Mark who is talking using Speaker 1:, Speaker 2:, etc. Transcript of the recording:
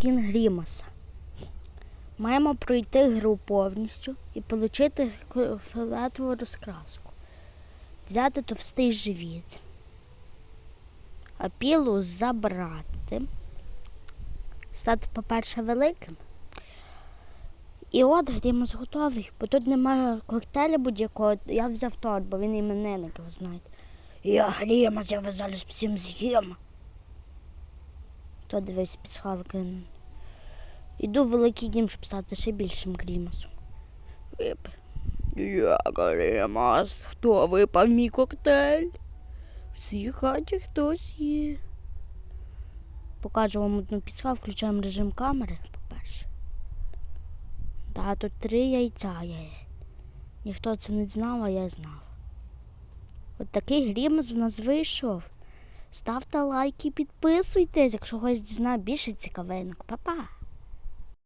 Speaker 1: Кін Грімаса. Маємо пройти гру повністю і отримати фіолетову розкраску. Взяти товстий живіт, а пілу забрати, стати, по-перше, великим. І от Грімас готовий, бо тут немає коктейля будь-якого. Я взяв торт, бо він іменинник, ви знаєте. Я Грімас, я вас всім з'їм. То дивись, підсхалки. Іду в великий дім, щоб стати ще більшим Грімасом. Випи. Я Грімас. Хто випав мій коктейль? В цій хаті хтось є. Покажу вам одну підсхал, включаємо режим камери, по-перше. Та тут три яйця є. Ніхто це не знав, а я знав. От такий Грімас в нас вийшов. Ставте лайки, підписуйтесь, якщо хочете дізнати більше цікавинок. Па-па!